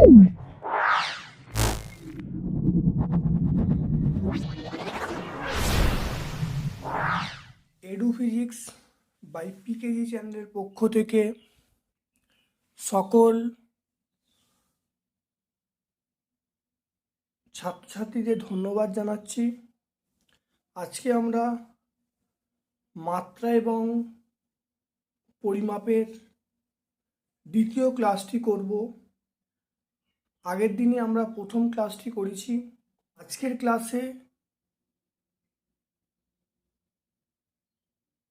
Edu physics by PKG চ্যানেলের পক্ষ থেকে সকল ছাত্রছাত্রীদের ধন্যবাদ জানাচ্ছি। আজকে আমরা মাত্রা এবং পরিমাপের দ্বিতীয় ক্লাসটি করব। আগের দিনে আমরা প্রথম ক্লাসটি করেছি। আজকের ক্লাসে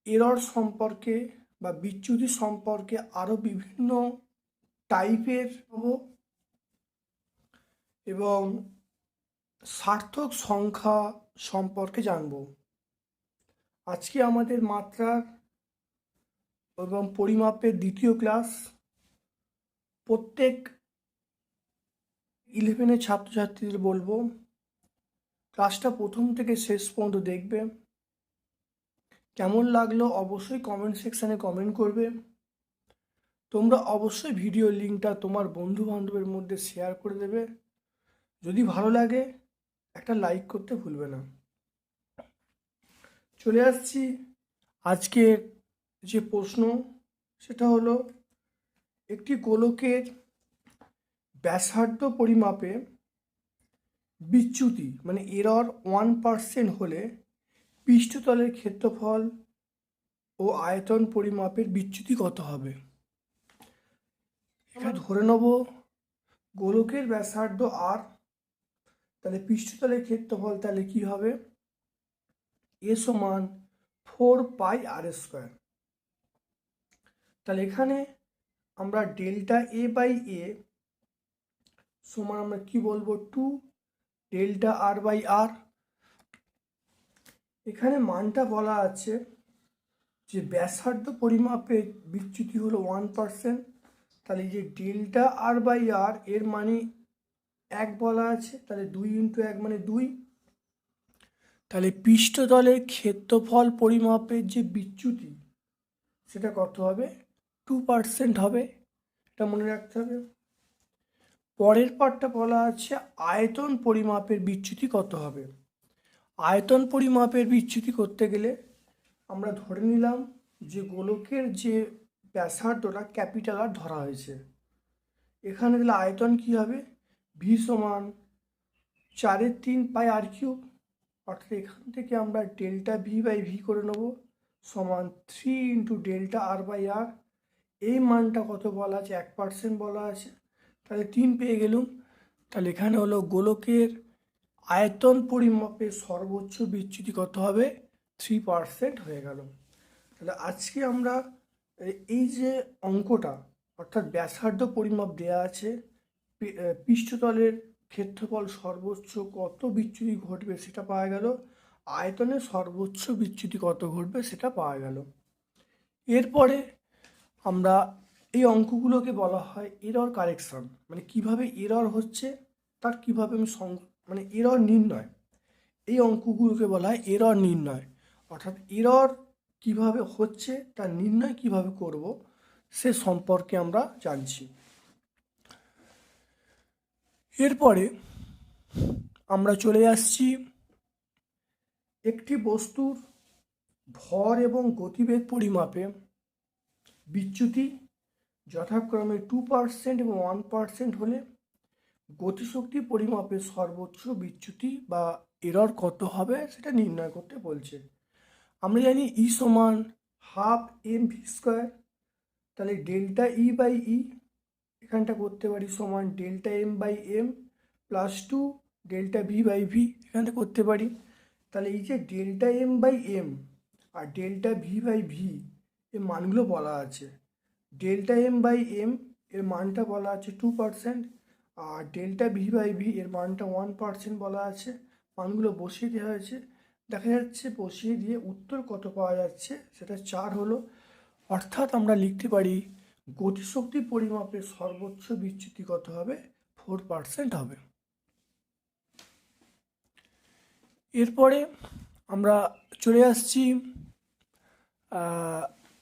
এরর সম্পর্কে বা বিচ্যুতি সম্পর্কে আরও বিভিন্ন টাইপের এবং সার্থক সংখ্যা সম্পর্কে জানব। আজকে আমাদের মাত্রার এবং পরিমাপের দ্বিতীয় ক্লাস প্রত্যেক ইলেভেনের ছাত্রছাত্রীদের বলব, ক্লাসটা প্রথম থেকে শেষ পর্যন্ত দেখবে। কেমন লাগল অবশ্যই কমেন্ট সেকশানে কমেন্ট করবে। তোমরা অবশ্যই ভিডিও লিঙ্কটা তোমার বন্ধু বান্ধবের মধ্যে শেয়ার করে দেবে। যদি ভালো লাগে, একটা লাইক করতে ভুলবে না। চলে আসছি আজকের যে প্রশ্ন, সেটা হলো, একটি গোলকের ব্যাসার্ধ পরিমাপে বিচ্যুতি মানে এরর ওয়ান পার্সেন্ট হলে পৃষ্ঠতলের ক্ষেত্রফল ও আয়তন পরিমাপের বিচ্যুতি কত হবে? এখানে ধরে নেব, গোলকের ব্যাসার্ধ আর তাহলে পৃষ্ঠতলের ক্ষেত্রফল তাহলে কি হবে? এ সমান ফোর পাই আর স্কোয়ার তাহলে এখানে আমরা ডেল্টা এ বাই এ সমান আমরা কি বলব? Two delta R by R এখানে মানটা বলা আছে যে ব্যাসার্ধ পরিমাপে বিচ্যুতি হলো ওয়ান পার্সেন্ট তাহলে যে ডেল্টা আর বাই আর এর মানে এক বলা আছে, তাহলে দুই ইন্টু এক মানে দুই। তাহলে পৃষ্ঠতলের ক্ষেত্রফল পরিমাপের যে বিচ্যুতি, সেটা কত হবে? টু পার্সেন্ট হবে। এটা মনে রাখতে হবে। পরের পার্টটা বলা আছে, আয়তন পরিমাপের বিচ্যুতি কত হবে? আয়তন পরিমাপের বিচ্যুতি করতে গেলে আমরা ধরে নিলাম যে গোলকের যে ব্যাসার্ধটা ক্যাপিটাল আর ধরা হয়েছে। এখানে তাহলে আয়তন কী হবে? ভি সমান চারের তিন পাই আর কিউব। অর্থাৎ এখান থেকে আমরা ডেল্টা ভি বাই ভি করে নেব, সমান three into delta R by R এই মানটা কত বলা আছে? এক পার্সেন্ট বলা আছে। তাহলে তিন পেয়ে গেলুম। তাহলে এখানে হলো গোলকের আয়তন পরিমাপে সর্বোচ্চ বিচ্যুতি কত হবে? থ্রি পার্সেন্ট হয়ে গেল। তাহলে আজকে আমরা এই যে অঙ্কটা, অর্থাৎ ব্যাসার্ধ পরিমাপ দেওয়া আছে পৃষ্ঠতলের ক্ষেত্রফল সর্বোচ্চ কত বিচ্যুতি ঘটবে সেটা পাওয়া গেল, আয়তনে সর্বোচ্চ বিচ্যুতি কত ঘটবে সেটা পাওয়া গেল। এরপরে আমরা এই অঙ্কগুলোকে বলা হয় এরর কারেকশন মানে কীভাবে এরর হচ্ছে, তার কীভাবে আমি সং মানে এরর নির্ণয়। এই অঙ্কগুলোকে বলা হয় এরর নির্ণয়। অর্থাৎ এরর কীভাবে হচ্ছে, তার নির্ণয় কীভাবে করব, সে সম্পর্কে আমরা জানছি। এরপরে আমরা চলে আসছি একটি বস্তুর ভর এবং গতিবেগ পরিমাপে বিচ্যুতি যথাক্রমে টু পার্সেন্ট এবং ওয়ান পার্সেন্ট হলে গতিশক্তি পরিমাপে সর্বোচ্চ বিচ্যুতি বা এরর কত হবে সেটা নির্ণয় করতে বলছে আমরা জানি ই সমান হাফ এম ভি স্কোয়ার তাহলে ডেল্টা ই বাই ই এখানটা করতে পারি সমান delta M by M plus two delta V by V এখানটা করতে পারি। তাহলে এই যে ডেল্টা এম বাই এম আর ডেল্টা ভি বাই ভি এর মানগুলো বলা আছে। ডেল্টা এম বাই এম এর মানটা বলা আছে টু পার্সেন্ট আর ডেল্টা ভি বাই ভি এর মানটা ওয়ান পার্সেন্ট বলা আছে। মানগুলো বসিয়ে দেওয়া হয়েছে। দেখা যাচ্ছে বসিয়ে দিয়ে উত্তর কত পাওয়া যাচ্ছে, সেটা চার হলো। অর্থাৎ আমরা লিখতে পারি গতিশক্তি পরিমাপের সর্বোচ্চ বিচ্যুতি কত হবে? ফোর পার্সেন্ট হবে। এরপরে আমরা চলে আসছি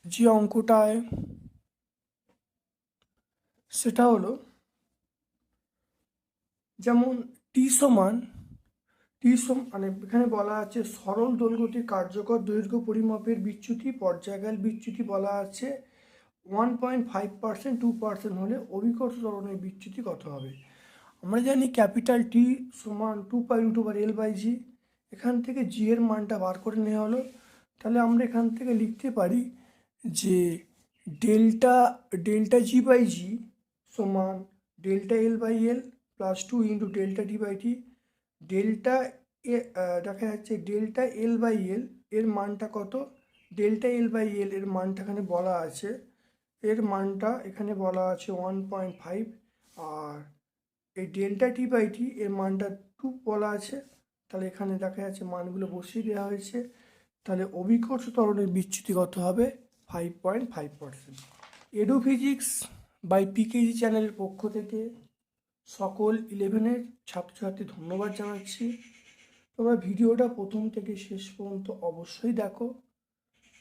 যে অঙ্কটায় সেটা হলো, যেমন টি সমান টি সম মানে এখানে বলা আছে সরল দৈর্ঘ্যটি কার্যকর দৈর্ঘ্য পরিমাপের বিচ্যুতি, পর্যায়কাল বিচ্যুতি বলা আছে one point five percent two percent হলে অভিকর্ষ ধরনের বিচ্যুতি কত হবে? আমরা জানি ক্যাপিটাল টি সমান two pi root over L by G এখান থেকে জি এর মানটা বার করে নেওয়া হলো। তাহলে আমরা এখান থেকে লিখতে পারি যে delta delta G by G সমান delta L by L plus two into delta D by T delta এ দেখা যাচ্ছে ডেল্টা এল বাই এল এর মানটা কত? ডেল্টা এল বাই এল এর মানটা এখানে বলা আছে। এর মানটা এখানে বলা আছে ওয়ান পয়েন্ট ফাইভ আর এই ডেল্টা টি বাই টি এর মানটা টু বলা আছে। তাহলে এখানে দেখা যাচ্ছে মানগুলো বসিয়ে দেওয়া হয়েছে। তাহলে অভিকর্ষ ত্বরণের বিচ্যুতি কত হবে five point five percent edu physics by PKG চ্যানেলের পক্ষ থেকে সকল ইলেভেনের ছাত্রছাত্রী ধন্যবাদ জানাচ্ছি। তোমরা ভিডিওটা প্রথম থেকে শেষ পর্যন্ত অবশ্যই দেখো।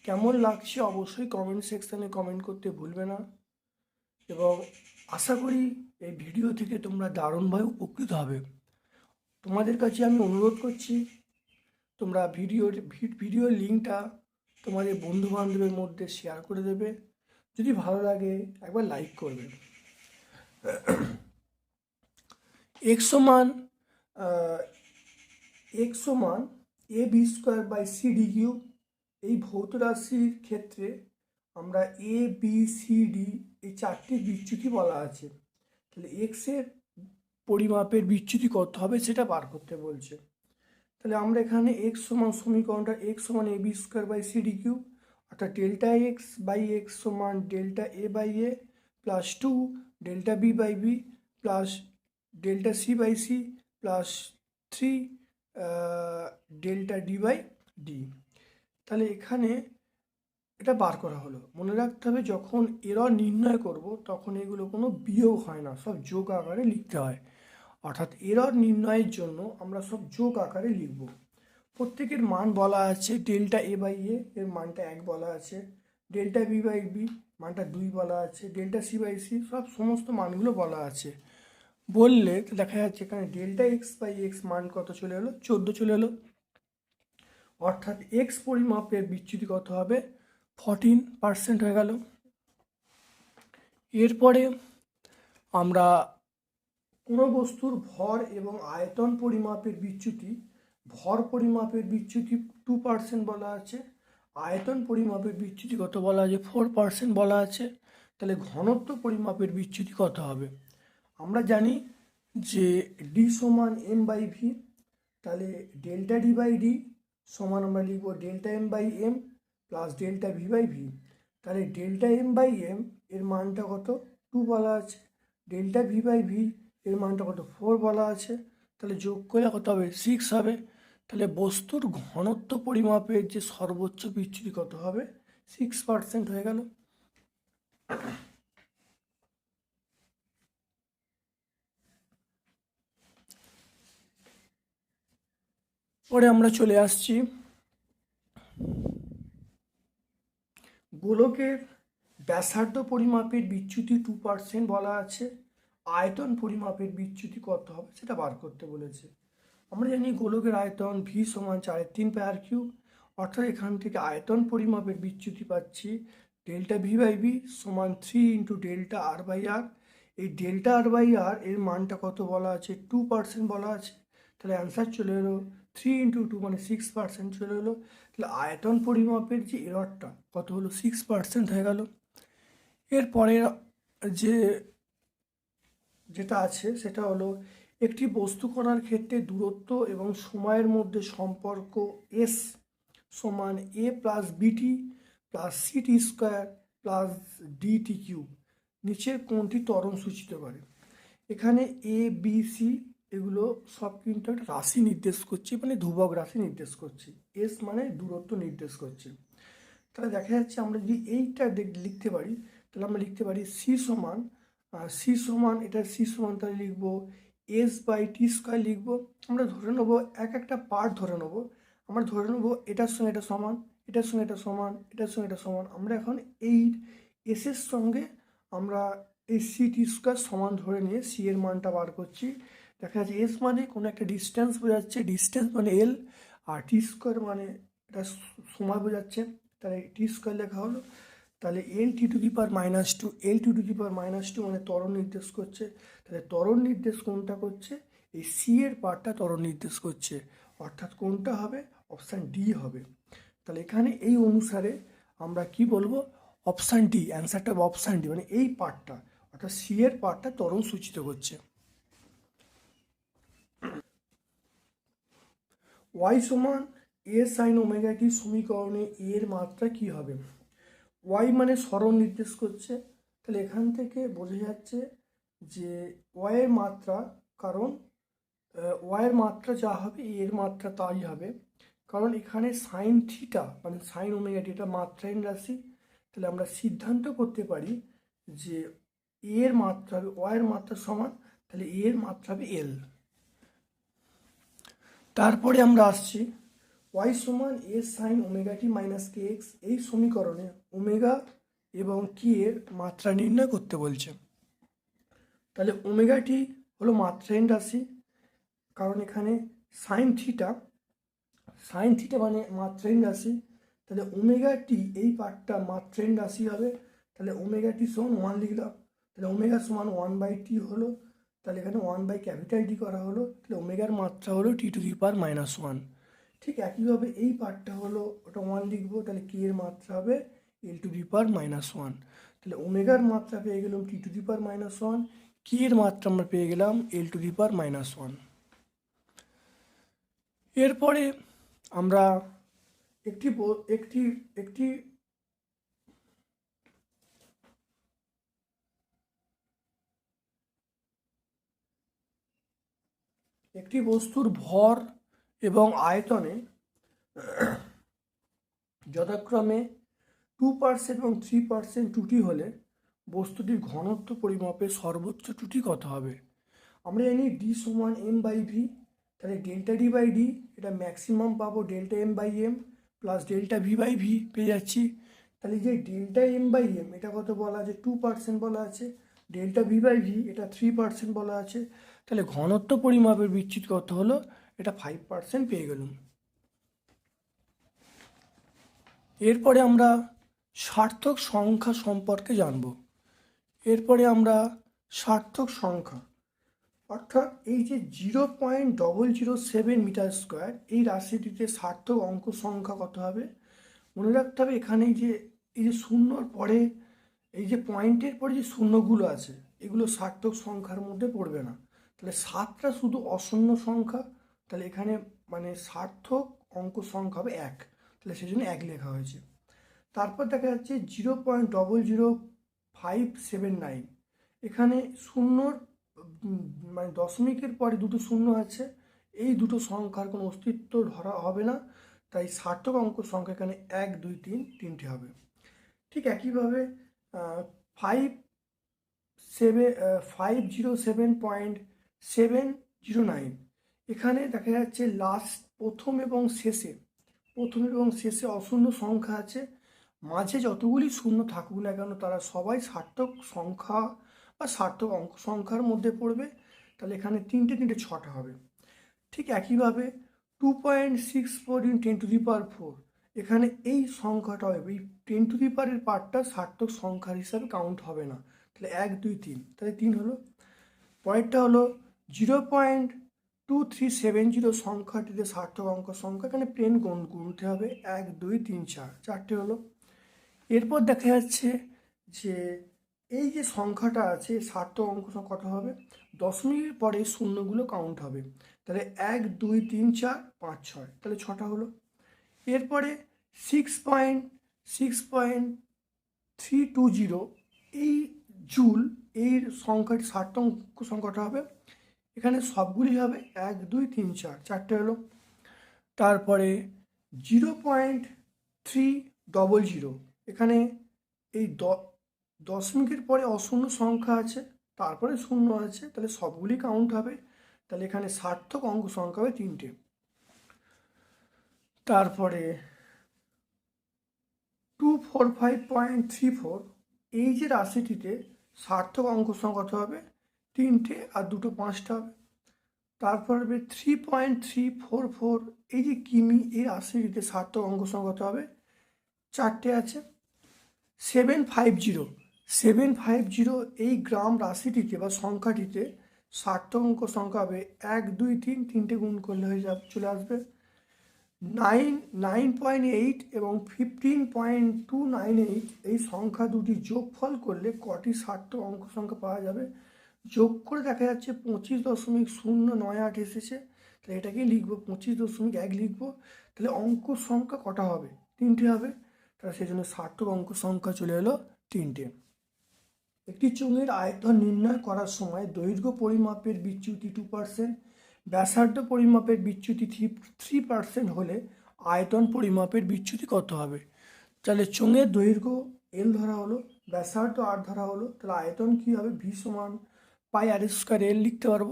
কেমন লাগছে অবশ্যই কমেন্ট সেকশানে কমেন্ট করতে ভুলবে না। এবং আশা করি এই ভিডিও থেকে তোমরা দারুণভাবে উপকৃত হবে। তোমাদের কাছে আমি অনুরোধ করছি, তোমরা ভিডিওর ভি- ভিডিওর লিঙ্কটা তোমাদের বন্ধু বান্ধবের মধ্যে শেয়ার করে দেবে। যদি ভালো লাগে, একবার লাইক করবেন। এক্স সমান এক্স সমান A B square by C D Q এই ভৌত রাশির ক্ষেত্রে আমরা এ বি সি ডি এই চারটি বিচ্যুতি বলা আছে। তাহলে এক্সের পরিমাপের বিচ্যুতি কত হবে সেটা বার করতে বলছে। তাহলে আমরা এখানে এক্স সমান সমীকরণটা এক্স সমান A B square by C D Q অর্থাৎ ডেল্টা এক্স বাই এক্স সমান delta A by A plus two delta B by B plus delta C by C plus three delta D by D. তাহলে এখানে এটা বার করা হলো। মনে রাখতে হবে যখন এরর নির্ণয় করব, তখন এগুলো কোনো বিয়োগ হয় না, সব যোগ আকারে লিখতে হয়। অর্থাৎ এরর নির্ণয়ের জন্য আমরা সব যোগ আকারে লিখব। প্রত্যেকের মান বলা আছে, ডেল্টা এ বাই এ এর মানটা এক বলা আছে, ডেল্টা বি বাই বি মানটা দুই বলা আছে, ডেল্টা সি বাই সি সব সমস্ত মানগুলো বলা আছে। বললে তো দেখা যাচ্ছে এখানে ডেল্টা এক্স বাই এক্স মান কত চলে এলো? চোদ্দ চলে এলো। অর্থাৎ এক্স পরিমাপের বিচ্যুতি কত হবে? ফর্টিন পার্সেন্ট হয়ে গেল। এরপরে আমরা কোনো বস্তুর ভর এবং আয়তন পরিমাপের বিচ্যুতি ভর পরিমাপের বিচ্যুতি টু পার্সেন্ট বলা আছে, আয়তন পরিমাপের বিচ্যুতি কত বলা আছে? ফোর পার্সেন্ট বলা আছে। তাহলে ঘনত্ব পরিমাপের বিচ্যুতি কত হবে? আমরা জানি যে ডি সমান এম বাই ভি তাহলে ডেল্টা ডি বাই ডি সমান আমরা লিখব delta M by M plus delta V by V তাহলে ডেল্টা এম বাই এম এর মানটা কত? টু বলা আছে। ডেল্টা ভি বাই ভি এর মানটা কত? ফোর বলা আছে। তাহলে যোগ করলে কত হবে? সিক্স হবে। তাহলে বস্তুর ঘনত্ব পরিমাপের যে সর্বোচ্চ বিচ্যুতি কত হবে? সিক্স পার্সেন্ট হয়ে গেল। পরে আমরা চলে আসছি গোলকের ব্যাসার্ধ পরিমাপের বিচ্যুতি টু পার্সেন্ট বলা আছে। আয়তন পরিমাপের বিচ্যুতি কত হবে সেটা বার করতে বলেছে। আমরা জানি গোলকের আয়তন ভি সমান চারের তিন পাই পায়ার কিউ অর্থাৎ এখান থেকে আয়তন পরিমাপের বিচ্যুতি পাচ্ছি ডেল্টা ভি বাই বি সমান three into delta R by R এই ডেল্টা আর বাই আর এর মানটা কত বলা আছে? টু পার্সেন্ট বলা আছে। তাহলে অ্যান্সার চলে এলো থ্রি ইন্টু টু মানে সিক্স পার্সেন্ট চলে এলো। তাহলে আয়তন পরিমাপের যে এররটা কত হলো? সিক্স পার্সেন্ট হয়ে গেল। এরপরে যে, যেটা আছে সেটা হলো একটি বস্তু কণার ক্ষেত্রে দূরত্ব এবং সময়ের মধ্যে সম্পর্ক এস সমান A plus BT plus CT square plus DT cube নিচের কোনটি তরণ সূচিত করে। এখানে এ বি সি এগুলো সব কিন্তু একটা রাশি নির্দেশ করছে মানে ধ্রুবক রাশি নির্দেশ করছে। এস মানে দূরত্ব নির্দেশ করছে। তাহলে দেখা যাচ্ছে আমরা যদি এইটা লিখতে পারি, তাহলে আমরা লিখতে পারি সি সমান সি সমান, এটা সি সমান তাহলে লিখব এস বাই টি স্কোয়ার লিখব, আমরা ধরে নেব এক একটা পার্ট ধরে নেব। আমরা ধরে নেব এটার সঙ্গে এটা সমান, এটার সঙ্গে এটা সমান, এটার সঙ্গে এটা সমান। আমরা এখন এই এসের সঙ্গে আমরা এই সি টি স্কোয়ার সমান ধরে নিয়ে সি এর মানটা বার করছি। দেখা যাচ্ছে এস মানে কোনো একটা ডিস্টেন্স বোঝাচ্ছে ডিস্টেন্স মানে এল আর টি স্কোয়ার মানে এটা সময় বোঝাচ্ছে। তাহলে টি স্কোয়ার লেখা হলো তাহলে L T to the power minus two L two to the power minus two মানে ত্বরণ নির্দেশ করছে। তাহলে ত্বরণ নির্দেশ কোনটা করছে? এই সি এর পার্টটা ত্বরণ নির্দেশ করছে। অর্থাৎ কোনটা হবে? অপশান ডি হবে। তাহলে এখানে এই অনুসারে আমরা কি বলব? অপশান ডি অ্যান্সারটা হবে অপশান ডি মানে এই পার্টটা। অর্থাৎ সি এর পার্টটা ত্বরণ সূচিত করছে। ওয়াই সমান এ সাইন ওমেগা টি সমীকরণে এর মাত্রা কি হবে? ওয়াই মানে সরণ নির্দেশ করছে। তাহলে এখান থেকে বোঝা যাচ্ছে যে ওয়াইয়ের মাত্রা, কারণ ওয়াইয়ের মাত্রা যা হবে এর মাত্রা তাই হবে। কারণ এখানে সাইন থিটা মানে সাইন ওমেগা টি এটা মাত্রাহীন রাশি। তাহলে আমরা সিদ্ধান্ত করতে পারি যে এর মাত্রা হবে ওয়াইয়ের মাত্রা সমান, তাহলে এর মাত্রা হবে এল তারপরে আমরা আসছি ওয়াই সমান A sine omega T minus K X এই সমীকরণে ওমেগা এবং কি এর মাত্রা নির্ণয় করতে বলছে। তাহলে ওমেগা টি হলো মাত্রাহীন রাশি, কারণ এখানে সাইন থিটা সাইন থিটা মানে মাত্রাহীন রাশি। তাহলে ওমেগা টি এই পার্টটা মাত্রাহীন রাশি হবে। তাহলে ওমেগা টি সমান ওয়ান লিখলাম। তাহলে ওমেগা সমান ওয়ান বাই টি হলো। তাহলে এখানে ওয়ান বাই ক্যাপিটাল টি করা হলো। তাহলে ওমেগার মাত্রা হলো T to the power minus one ঠিক একইভাবে এই পার্টটা হলো, ওটা ওয়ান লিখব, তাহলে কি এর মাত্রা হবে L to the power minus one তাহলে ওমেগার মাত্রা পেয়ে গেলাম T to the power minus one K এর মাত্রা আমরা পেয়ে গেলাম L to the power minus one এরপরে আমরা একটি একটি একটি একটি বস্তুর ভর এবং আয়তনে যথাক্রমে টু পার্সেন্ট এবং থ্রি পার্সেন্ট ত্রুটি হলে বস্তুটির ঘনত্ব পরিমাপে সর্বোচ্চ ত্রুটি কত হবে? আমরা জানি ডি সমান এম বাই ভি তাহলে ডেল্টা ডি বাই ডি এটা ম্যাক্সিমাম পাবো delta M by M plus delta V by V পেয়ে যাচ্ছি। তাহলে যে ডেল্টা এম বাই এম এটা কত বলা আছে? টু পার্সেন্ট বলা আছে। ডেল্টা ভি বাই ভি এটা থ্রি পার্সেন্ট বলা আছে। তাহলে ঘনত্ব পরিমাপের বিচ্যুত কত হলো? এটা ফাইভ পার্সেন্ট পেয়ে গেলাম। এরপরে আমরা সার্থক সংখ্যা সম্পর্কে জানব। এরপরে আমরা সার্থক সংখ্যা, অর্থাৎ এই যে zero point double zero seven metre square, এই রাশিটিতে সার্থক অঙ্ক সংখ্যা কত হবে? মনে রাখতে হবে এখানে যে, এই যে শূন্যর পরে, এই যে পয়েন্টের পরে যে শূন্যগুলো আছে, এগুলো সার্থক সংখ্যার মধ্যে পড়বে না। তাহলে সাতটা শুধু অশূন্য সংখ্যা তাহলে এখানে মানে সার্থক অঙ্ক সংখ্যা হবে এক। তাহলে সেই জন্য এক লেখা হয়েছে। তারপর দেখা যাচ্ছে zero point double zero five seven nine. এখানে শূন্যর মানে দশমিকের পরে দুটো শূন্য আছে। এই দুটো সংখ্যার কোনো অস্তিত্ব ধরা হবে না। তাই সার্থক অঙ্ক সংখ্যা এখানে এক, দুই, তিন, তিনটে হবে। ঠিক একইভাবে five seven five zero seven point seven zero nine. এখানে দেখা যাচ্ছে লাস্ট প্রথম এবং শেষে। প্রথম এবং শেষে অশূন্য সংখ্যা আছে। মাঝে যতগুলি শূন্য থাকুক না কেন, তারা সবাই সার্থক সংখ্যা বা সার্থক অঙ্ক সংখ্যার মধ্যে পড়বে। তাহলে এখানে তিনটে তিনটে, ছটা হবে। ঠিক একইভাবে two point six four in ten to the power four এখানে এই সংখ্যাটা হবে, এই টেন টু দি পাওয়ারের পার্টটা সার্থক সংখ্যার হিসাবে কাউন্ট হবে না। তাহলে এক, দুই, তিন। তাহলে তিন হলো। পরেরটা হলো zero point two three seven zero সংখ্যাটিতে সার্থক অঙ্ক সংখ্যা, এখানে প্লেন গুণ, গুনতে হবে এক, দুই, তিন, চার, চারটে হলো। এরপর দেখা যাচ্ছে যে এই যে সংখ্যাটা আছে, সার্থক অঙ্ক কত হবে? দশমিকের পরে শূন্যগুলো কাউন্ট হবে। তাহলে এক, দুই, তিন, চার, পাঁচ, ছয়, তাহলে ছটা হলো। এরপরে six point six point three two zero এই জুল, এই সংখ্যাটি সার্থক অঙ্ক সংখ্যাটা হবে। এখানে সবগুলি হবে এক, দুই, তিন, চার, চারটে হলো। তারপরে zero point three double zero. এখানে এই দশমিকের পরে অশূন্য সংখ্যা আছে, তারপরে শূন্য আছে, তাহলে সবগুলি কাউন্ট হবে। তাহলে এখানে সার্থক অঙ্ক সংখ্যা হবে তিনটে। তারপরে two four five point three four এই যে রাশিটিতে সার্থক অঙ্ক সংখ্যা হবে? তিনটে আর দুটো পাঁচটা হবে। তারপর হবে three point three four four এই যে কিমি এই রাশিটিতে সার্থক অঙ্ক সংখ্যা কত হবে, চারটে আছে। Seven five zero seven five zero এই গ্রাম রাশিটিতে বা সংখ্যাটিতে সার্থক অঙ্ক সংখ্যা হবে এক, দুই, তিন, তিনটে গুণ করলে হয়ে যাবে, চলে আসবে। নাইন নাইন পয়েন্ট এইট এবং fifteen point two nine eight এই সংখ্যা দুটি যোগফল করলে কটি সার্থক অঙ্ক সংখ্যা পাওয়া যাবে? যোগ করে দেখা যাচ্ছে পঁচিশ দশমিক শূন্য নয় আট এসেছে। তাহলে এটাকে লিখব, পঁচিশ দশমিক এক লিখব। তাহলে অঙ্ক সংখ্যা কটা হবে? তিনটে হবে। তাহলে সেই জন্য সার্থক অঙ্ক সংখ্যা চলে এলো তিনটে। একটি চোঙের আয়তন নির্ণয় করার সময় দৈর্ঘ্য পরিমাপের বিচ্যুতি টু পার্সেন্ট ব্যাসার্ধ পরিমাপের বিচ্যুতি থ্রি থ্রি পার্সেন্ট হলে আয়তন পরিমাপের বিচ্যুতি কত হবে? তাহলে চোঙের দৈর্ঘ্য এল ধরা হলো, ব্যাসার্ধ আর ধরা হলো, তাহলে আয়তন কী হবে? ভি সমান পাই আর স্কোয়ার এল লিখতে পারব।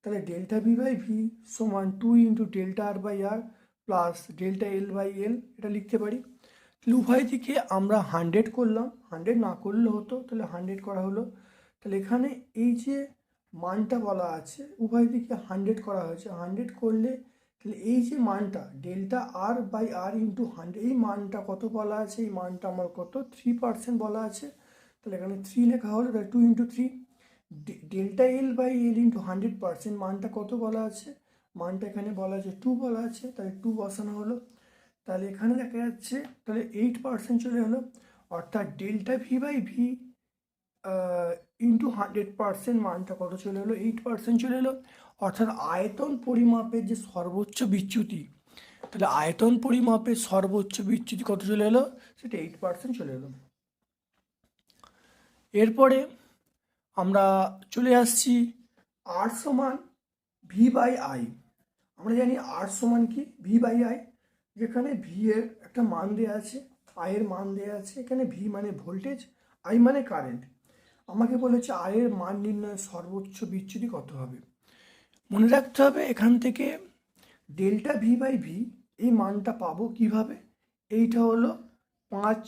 তাহলে ডেল্টা ভি বাই ভি সমান two into delta R by R plus delta L by L এটা লিখতে পারি। তাহলে উভয় দিকে আমরা হান্ড্রেড করলাম। হান্ড্রেড না করলে হতো, তাহলে হান্ড্রেড করা হলো। তাহলে এখানে এই যে মানটা বলা আছে, উভয় দিকে হান্ড্রেড করা হয়েছে। হান্ড্রেড করলে তাহলে এই যে মানটা delta R by R into hundred এই মানটা কত বলা আছে? এই মানটা আমার কত? থ্রি পার্সেন্ট বলা আছে। তাহলে এখানে থ্রি লেখা হলো, তাহলে two into three delta L by L into hundred percent মানটা কত বলা আছে? মানটা এখানে বলা আছে টু বলা আছে, তাহলে টু বসানো হলো। তাহলে এখানে দেখা যাচ্ছে, তাহলে এইট পার্সেন্ট চলে হলো অর্থাৎ delta V by V into hundred percent মানটা কত চলে এলো? এইট পার্সেন্ট চলে এলো। অর্থাৎ আয়তন পরিমাপের যে সর্বোচ্চ বিচ্যুতি, তাহলে আয়তন পরিমাপের সর্বোচ্চ বিচ্যুতি কত চলে এলো? সেটা এইট পার্সেন্ট চলে এলো। এরপরে আমরা চলে আসছি আর সমান ভি বাই আই আমরা জানি আর সমান কি? ভি বাই আই যেখানে ভি এর একটা মান দেওয়া আছে আয়ের মান দেওয়া আছে। এখানে ভি মানে ভোল্টেজ আই মানে কারেন্ট আমাকে বলেছে আয়ের মান নির্ণয়ের সর্বোচ্চ বিচ্যুতি কত হবে? মনে রাখতে হবে এখান থেকে ডেল্টা ভি বাই ভি এই মানটা পাবো কীভাবে? এইটা হলো পাঁচ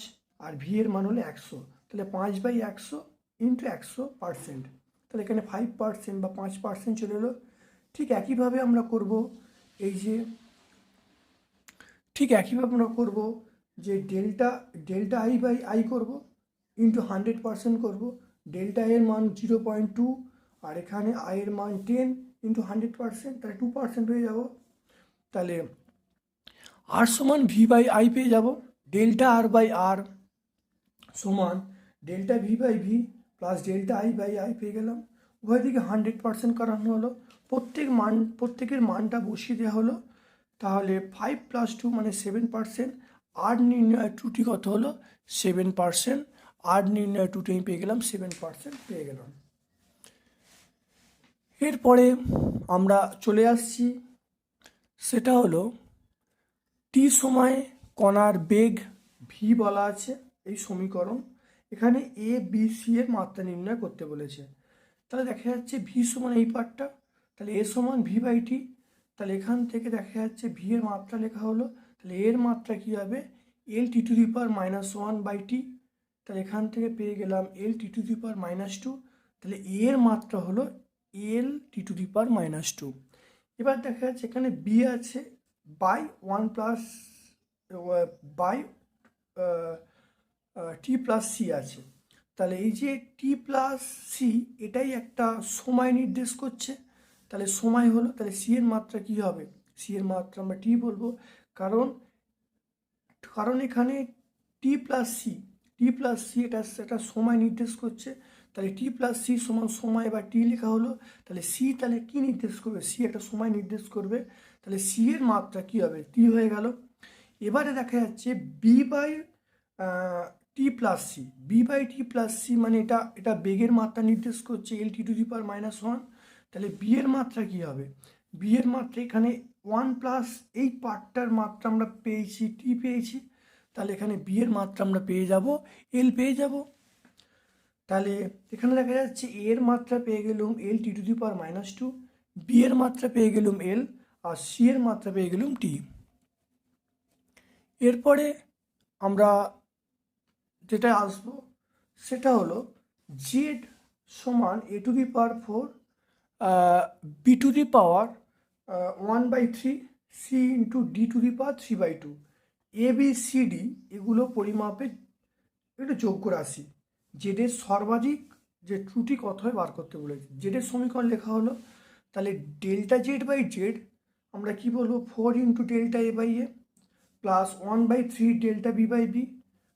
আর ভি এর মান হলো একশো। তাহলে পাঁচ বাই একশো ইন্টু একশো পার্সেন্ট তাহলে এখানে ফাইভ পার্সেন্ট বা পাঁচ পার্সেন্ট চলে এলো। ঠিক একইভাবে আমরা করব এই যে, ঠিক একইভাবে আমরা করব যে delta delta I by I করব ইন্টু হান্ড্রেড পার্সেন্ট করব। ডেল্টা এর মান জিরো পয়েন্ট টু আর এখানে আয়ের মান টেন ইন্টু হান্ড্রেড পার্সেন্ট তাহলে টু পার্সেন্ট হয়ে যাব। তাহলে আর সমান ভি বাই আই পেয়ে যাব। ডেল্টা আর বাই আর সমান delta V by V plus delta I by I পেয়ে গেলাম। উভয় দিকে হান্ড্রেড পার্সেন্ট করানো হলো। প্রত্যেক মান, প্রত্যেকের মানটা বসিয়ে দেওয়া হলো। তাহলে ফাইভ প্লাস টু মানে সেভেন পার্সেন্ট আর নির্ণয় ত্রুটি কত হলো সেভেন পার্সেন্ট আর নির্ণয় ত্রুটি আমি পেয়ে গেলাম সেভেন পার্সেন্ট পেয়ে গেলাম। এরপরে আমরা চলে আসছি। সেটা হলো টি সময়ে কণার বেগ ভি বলা আছে। এই সমীকরণ এখানে এ বি সি এর মাত্রা নির্ণয় করতে বলেছে। তাহলে দেখা যাচ্ছে ভি সমান এই পার্টটা তাহলে এ সমান ভি বাই টি তাহলে এখান থেকে দেখা যাচ্ছে ভি এর মাত্রা লেখা হলো, তাহলে এর মাত্রা কী হবে? L T to the power minus one by T তাহলে এখান থেকে পেয়ে গেলাম L T to the power minus two তাহলে এর মাত্রা হলো L T to the power minus two এবার দেখা যাচ্ছে এখানে বি আছে by one plus by T plus C আছে। তাহলে এই যে টি প্লাস সি এটাই একটা সময় নির্দেশ করছে। তাহলে সময় হলো, তাহলে সি এর মাত্রা কী হবে? সি এর মাত্রা আমরা টি বলব। কারণ কারণ এখানে T plus C T plus C এটা একটা সময় নির্দেশ করছে। তাহলে টি প্লাস সি সমান সময় বা টি লেখা হলো। তাহলে সি তাহলে কি নির্দেশ করবে? সি একটা সময় নির্দেশ করবে। তাহলে সি এর মাত্রা কী হবে? টি হয়ে গেল। এবারে দেখা যাচ্ছে B by T plus C B by T plus C মানে এটা এটা বেগের মাত্রা নির্দেশ করছে L T to the power minus one তাহলে বি এর মাত্রা কী হবে? বি এর মাত্রা এখানে ওয়ান প্লাস এই পার্টটার মাত্রা আমরা পেয়েছি টি পেয়েছি। তাহলে এখানে বি এর মাত্রা আমরা পেয়ে যাব এল পেয়ে যাব। তাহলে এখানে দেখা যাচ্ছে এ এর মাত্রা পেয়ে গেলুম L T to the power minus two B এর মাত্রা পেয়ে গেলুম এল আর সি এর মাত্রা পেয়ে গেলুম টি এরপরে আমরা যেটা আসব, সেটা হলো জেড সমান A to the power four B to the power one by three C into D to the power three by two A B C D এগুলো পরিমাপে একটা যোগ্য রাশি জেডের সর্বাধিক যে ত্রুটি কত হয় বার করতে বলেছে। জেডের সমীকরণ লেখা হলো, তাহলে ডেল্টা জেড বাই জেড আমরা কি বলব? Four into delta A by A plus one by three delta B by B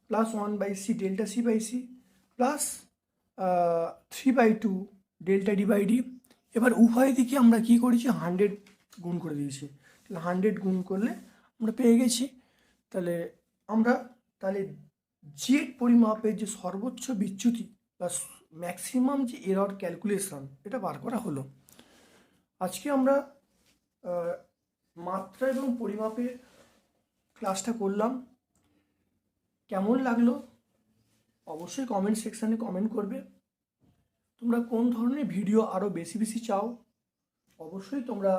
plus one by C delta C by C plus three by two delta D by D এবার উভয় দিকে আমরা কী করেছি? Hundred গুণ করে দিয়েছি। তাহলে hundred গুণ করলে আমরা পেয়ে গেছি। তাহলে আমরা, তাহলে জেড পরিমাপের যে সর্বোচ্চ বিচ্যুতি বা ম্যাক্সিমাম যে এরর ক্যালকুলেশন এটা বার করা হলো। আজকে আমরা মাত্রা এবং পরিমাপের ক্লাসটা করলাম। কেমন লাগল? অবশ্যই কমেন্ট সেকশানে কমেন্ট করবে। তোমরা কোন ধরনের ভিডিও আরও বেশি বেশি চাও? অবশ্যই তোমরা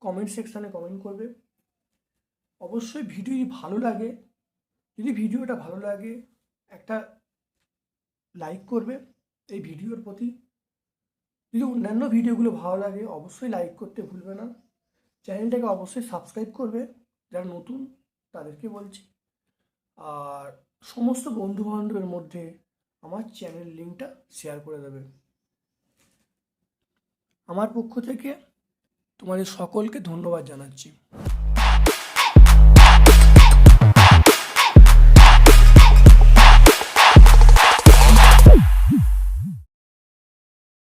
কমেন্ট সেকশানে কমেন্ট করবে। অবশ্যই ভিডিও ভালো লাগে, যদি ভিডিওটা ভালো লাগে, একটা লাইক করবে এই ভিডিওর প্রতি। যদি অন্যান্য ভিডিওগুলো ভালো লাগে, অবশ্যই লাইক করতে ভুলবে না। চ্যানেলটাকে অবশ্যই সাবস্ক্রাইব করবে। যারা নতুন, তাদেরকে বলছি। আর সমস্ত বন্ধুবান্ধবের মধ্যে আমার চ্যানেল লিঙ্কটা শেয়ার করে দেবে। আমার পক্ষ থেকে তোমাদের সকলকে ধন্যবাদ জানাচ্ছি।